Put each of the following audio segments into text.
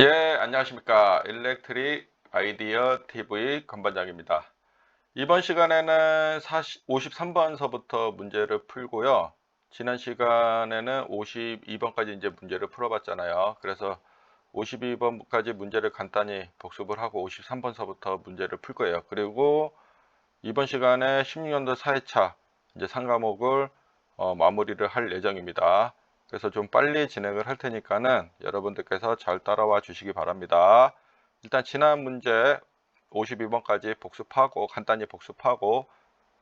예, 안녕하십니까. 일렉트릭 아이디어 TV 건반장입니다. 이번 시간에는 40, 53번서부터 문제를 풀고요. 지난 시간에는 52번까지 이제 문제를 풀어봤잖아요. 그래서 52번까지 문제를 간단히 복습을 하고 53번서부터 문제를 풀 거예요. 그리고 이번 시간에 16년도 4회차 이제 상과목을 어, 마무리를 할 예정입니다. 그래서 좀 빨리 진행을 할 테니까는 여러분들께서 잘 따라와 주시기 바랍니다. 일단 지난 문제 52번까지 복습하고 간단히 복습하고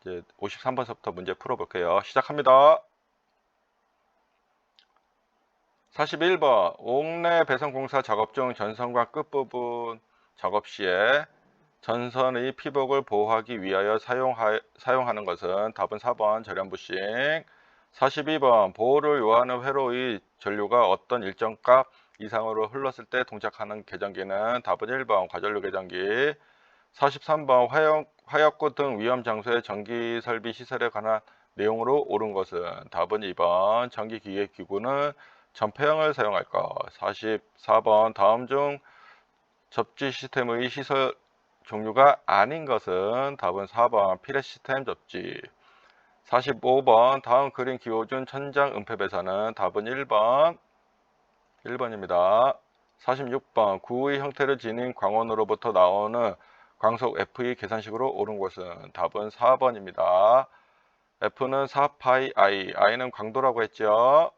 이제 53번서부터 문제 풀어볼게요. 시작합니다. 41번 옥내 배선공사 작업 중 전선과 끝부분 작업 시에 전선의 피복을 보호하기 위하여 사용하, 사용하는 것은 답은 4번 절연 부싱 42번 보호를 요하는 회로의 전류가 어떤 일정 값 이상으로 흘렀을 때 동작하는 계정기는 답은 1번 과전류 계정기. 43번 화역, 화역구 등 위험 장소의 전기 설비 시설에 관한 내용으로 옳은 것은 답은 2번 전기 기계 기구는 전폐형을 사용할 것. 44번 다음 중 접지 시스템의 시설 종류가 아닌 것은 답은 4번 피레 시스템 접지 45번 다음 그림 기호준 천장 음폐배선은 답은 1번 1번입니다. 46번 구의 형태를 지닌 광원으로부터 나오는 광속 F의 계산식으로 옳은 것은 답은 4번입니다. F는 4파이 I, I는 광도라고 했죠.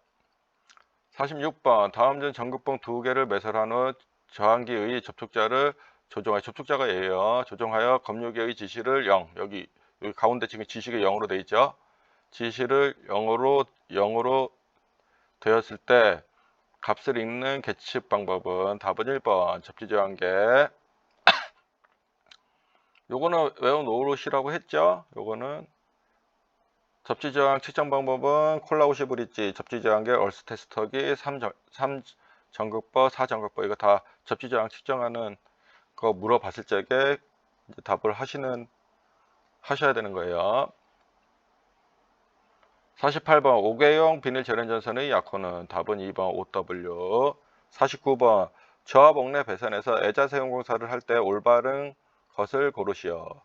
46번 다음 중 전극봉 두 개를 매설한 후 저항기의 접촉자를 조정하여 접촉자가 예요. 조정하여 검유계의 지시를 0 여기 여기 가운데 지금 지시가 0으로 되어 있죠. 지시를 0으로 0으로 되었을 때 값을 읽는 계측 방법은 답은 1번 접지저항 계 요거는 외운 오롯이라고 했죠 요거는 접지저항 측정 방법은 콜라우시 브릿지 접지저항계 얼스 테스터기 3, 3 전극버 4 전극버 이거 다 접지저항 측정하는 거 물어봤을 적에 답을 하시는 하셔야 되는 거예요. 48번 5개용 비닐 절연 전선의 약호는 답은 2번 OW 49번 저압 옥내 배선에서 애자 세용 공사를 할 때 올바른 것을 고르시오.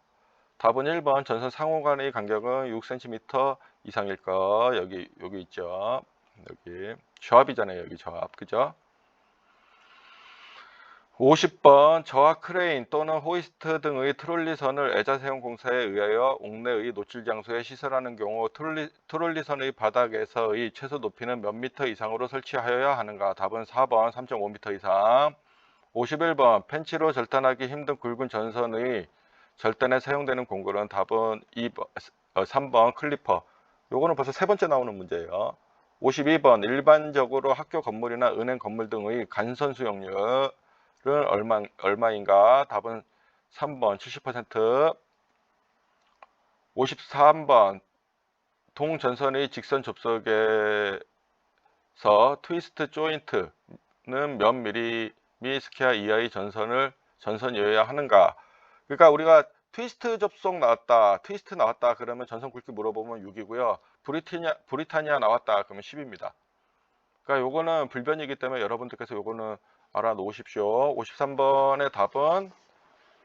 답은 1번 전선 상호 간의 간격은 6cm 이상일 거. 여기 여기 있죠? 여기 저압이잖아요 여기 저압. 그죠 50번 저하 크레인 또는 호이스트 등의 트롤리선을 애자세용 공사에 의하여 옥내의 노출 장소에 시설하는 경우 트롤리, 트롤리선의 바닥에서의 최소 높이는 몇 미터 이상으로 설치하여야 하는가? 답은 4번 3.5m 이상. 51번 펜치로 절단하기 힘든 굵은 전선의 절단에 사용되는 공구는 답은 2번, 3번 어, 클리퍼. 요거는 벌써 세 번째 나오는 문제예요. 52번 일반적으로 학교 건물이나 은행 건물 등의 간선 수용률. 은 얼마, 얼마인가? 답은 3번 70% 53번 동전선의 직선 접속에서 트위스트 조인트는 몇 미리 스퀘어 이하의 전선을 전선이어야 하는가? 그러니까 우리가 트위스트 접속 나왔다, 트위스트 나왔다 그러면 전선 굵기 물어보면 6이고요. 브리타니아, 브리타니아 나왔다 그러면 10입니다. 그러니까 요거는 불변이기 때문에 여러분들께서 요거는 알아 놓으십시오. 53번의 답은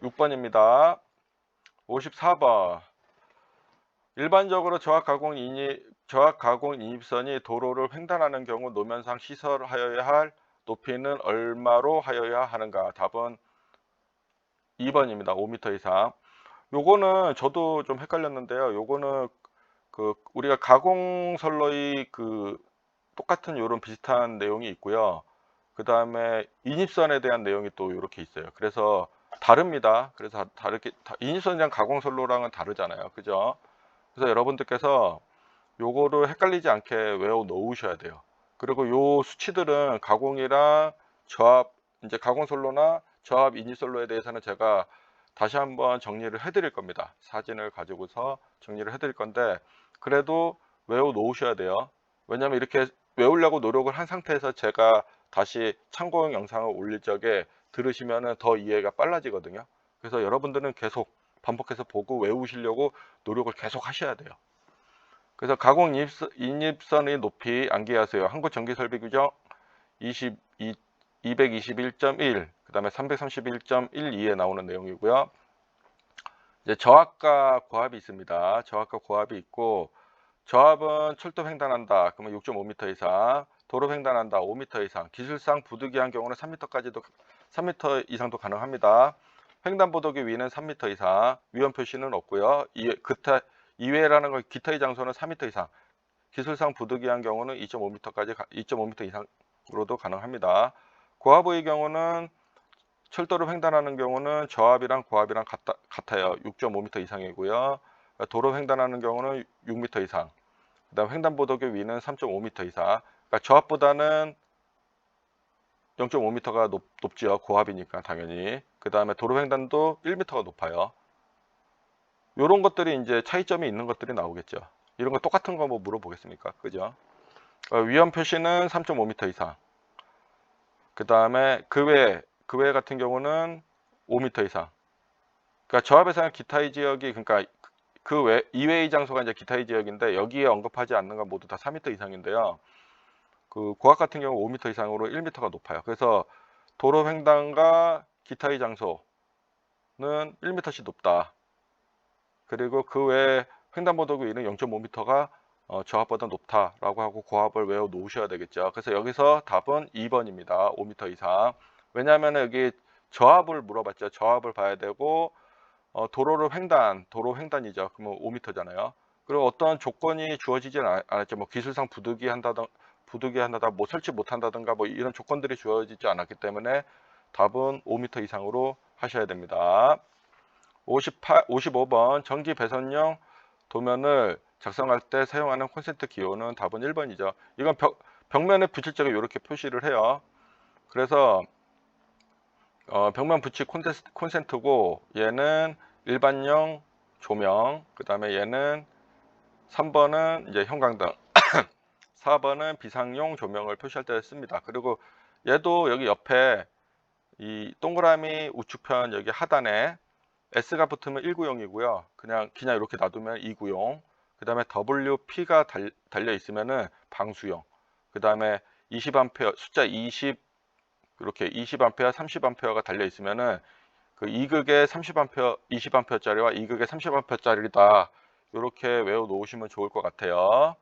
6번입니다. 54번. 일반적으로 저압 가공 인입, 저압 가공 인입선이 도로를 횡단하는 경우 노면상 시설하여야 할 높이는 얼마로 하여야 하는가? 답은 2번입니다. 5m 이상. 요거는 저도 좀 헷갈렸는데요. 요거는 그 우리가 가공선로의 그 똑같은 요런 비슷한 내용이 있고요. 그 다음에 인입선에 대한 내용이 또 이렇게 있어요. 그래서 다릅니다. 그래서 다르게 인입선이랑 가공선로랑은 다르잖아요. 그죠? 그래서 여러분들께서 요거를 헷갈리지 않게 외워 놓으셔야 돼요. 그리고 요 수치들은 가공이랑 저압 이제 가공선로나 저압 인입선로에 대해서는 제가 다시 한번 정리를 해 드릴 겁니다. 사진을 가지고서 정리를 해 드릴 건데 그래도 외워 놓으셔야 돼요. 왜냐하면 이렇게 외우려고 노력을 한 상태에서 제가 다시 참고용 영상을 올릴 적에 들으시면 더 이해가 빨라지거든요. 그래서 여러분들은 계속 반복해서 보고 외우시려고 노력을 계속 하셔야 돼요. 그래서 가공 인입선의 높이 암기하세요. 한국 전기설비 규정 22 221.1, 그 다음에 331.12에 나오는 내용이고요. 이제 저압과 고압이 있습니다. 저압과 고압이 있고 저압은 철도 횡단한다. 그러면 6.5m 이상, 도로 횡단한다. 5m 이상, 기술상 부득이한 경우는 3m까지도 3m 이상도 가능합니다. 횡단보도기 위는 3m 이상, 위험 표시는 없고요. 이 기타 이외라는 걸 기타의 장소는 3m 이상, 기술상 부득이한 경우는 2.5m까지 2.5m 이상으로도 가능합니다. 고압의 경우는 철도를 횡단하는 경우는 저압이랑 고압이랑 같다, 같아요. 6.5m 이상이고요. 도로 횡단하는 경우는 6m 이상. 그다음 횡단보도교 위는 3.5m 이상. 그러니까 저압보다는 0.5m가 높, 높지요. 고압이니까 당연히. 그 다음에 도로 횡단도 1m가 높아요. 이런 것들이 이제 차이점이 있는 것들이 나오겠죠. 이런 거 똑같은 거 뭐 물어보겠습니까? 그죠? 어, 위험 표시는 3.5m 이상. 그 다음에 그 외, 그 외 같은 경우는 5m 이상. 그러니까 저압에서는 기타의 지역이 그러니까 그 외, 이외의 장소가 이제 기타의 지역인데 여기에 언급하지 않는 건 모두 다 4m 이상인데요. 그 고압 같은 경우 5m 이상으로 1m가 높아요. 그래서 도로 횡단과 기타의 장소는 1m씩 높다. 그리고 그 외에 횡단보도구 위는 0.5m가 어, 저압보다 높다라고 하고 고압을 외워 놓으셔야 되겠죠. 그래서 여기서 답은 2번입니다. 5m 이상. 왜냐하면 여기 저압을 물어봤죠. 저압을 봐야 되고 어, 도로를 횡단, 도로 횡단이죠. 그러면 5m잖아요. 그리고 어떤 조건이 주어지진 않- 않았죠. 뭐 기술상 부득이 한다든 부득이 한다다, 뭐 설치 못한다든가 뭐 이런 조건들이 주어지지 않았기 때문에 답은 5m 이상으로 하셔야 됩니다. 58, 55번 전기 배선용 도면을 작성할 때 사용하는 콘센트 기호는 답은 1번이죠. 이건 벽, 벽면에 붙일 적에 이렇게 표시를 해요. 그래서 어, 벽면 붙일 콘센트, 콘센트 고 얘는 일반용 조명 그 다음에 얘는 3번은 이제 형광등 4번은 비상용 조명을 표시할 때 씁니다. 그리고 얘도 여기 옆에 이 동그라미 우측편 여기 하단에 S가 붙으면 1구용이고요. 그냥 그냥 이렇게 놔두면 2구용. 그 다음에 WP가 달, 달려 있으면은 방수용. 그 다음에 20A 숫자 20 이렇게 20A, 30A가 달려 있으면은 그 2극의 30A, 20A짜리와 2극의 30A짜리다. 이렇게 외워 놓으시면 좋을 것 같아요.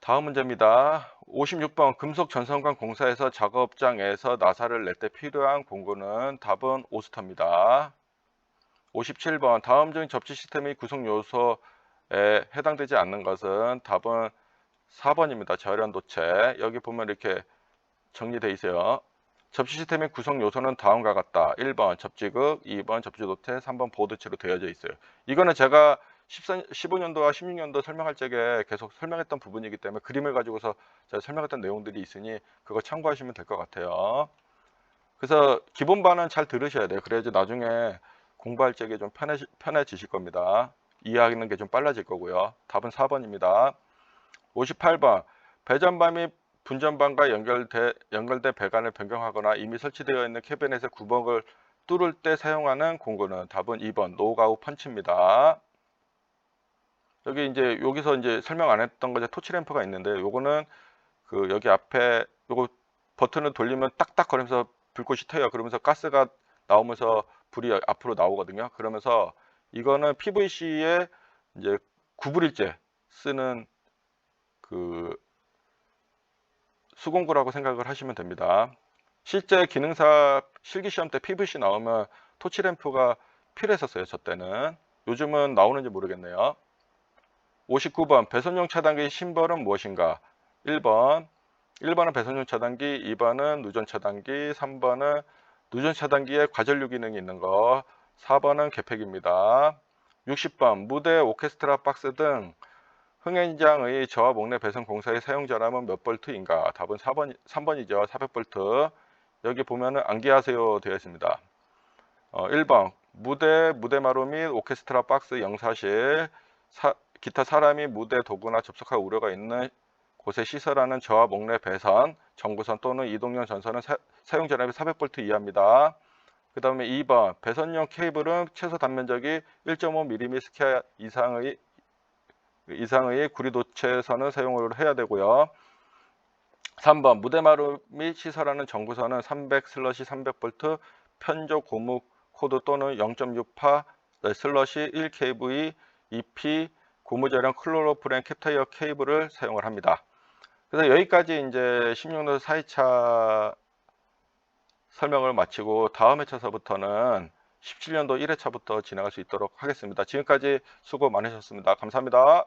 다음 문제입니다. 56번 금속 전선관 공사에서 작업장에서 나사를 낼 때 필요한 공구는 답은 오스터입니다. 57번 다음 중 접지 시스템의 구성 요소에 해당되지 않는 것은 답은 4번입니다. 저련 도체. 여기 보면 이렇게 정리되어 있어요. 접시 시스템의 구성 요소는 다음과 같다. 1번 접지극, 2번 접지 도태, 3번 보드체로 되어져 있어요. 이거는 제가 14, 15년도와 16년도 설명할 적에 계속 설명했던 부분이기 때문에 그림을 가지고서 제가 설명했던 내용들이 있으니 그거 참고하시면 될 것 같아요. 그래서 기본반은 잘 들으셔야 돼요. 그래야지 나중에 공부할 적에 좀 편해, 편해지실 겁니다. 이해하는 게 좀 빨라질 거고요. 답은 4번입니다. 58번 배전반 및 분전반과 연결돼, 연결된 배관을 변경하거나 이미 설치되어 있는 캐비넷의 구멍을 뚫을 때 사용하는 공구는 답은 2번 노가우 펀치입니다. 여기 이제 여기서 이제 설명 안 했던 거 이제 토치 램프가 있는데 요거는 그 여기 앞에 요거 버튼을 돌리면 딱딱 거리면서 불꽃이 터요. 그러면서 가스가 나오면서 불이 앞으로 나오거든요. 그러면서 이거는 PVC에 이제 구부릴제 쓰는 그 수공구라고 생각을 하시면 됩니다. 실제 기능사 실기 시험 때 PVC 나오면 토치 램프가 필요했었어요. 저 때는. 요즘은 나오는지 모르겠네요. 59번 배선용 차단기 심벌은 무엇인가? 1번 1번은 배선용 차단기, 2번은 누전 차단기, 3번은 누전 차단기에 과전류 기능이 있는 거, 4번은 개팩입니다. 60번 무대 오케스트라 박스 등 흥행장의 저와 목내 배선 공사의 사용자라면 몇 볼트인가? 답은 4번, 3번이죠. 400볼트. 여기 보면은 암기하세요 되어 있습니다. 어, 1번 무대 무대마루 및 오케스트라 박스 영사실 사, 기타 사람이 무대 도구나 접속할 우려가 있는 곳에 시설하는 저와 목내 배선, 정부선 또는 이동용 전선은 사, 용 전압이 400V 이하입니다. 그 다음에 2번 배선용 케이블은 최소 단면적이 1.5mm 스퀘어 이상의 이상의 구리 도체선을 사용을 해야 되고요. 3번 무대마루 및 시설하는 전구선은 300 슬러시 300V 편조 고무 코드 또는 0.6파 슬러시 1kV EP 고무저량 클로로프렌 캡타이어 케이블을 사용을 합니다. 그래서 여기까지 이제 16년도 4회차 설명을 마치고 다음 회차서부터는 17년도 1회차부터 진행할 수 있도록 하겠습니다. 지금까지 수고 많으셨습니다. 감사합니다.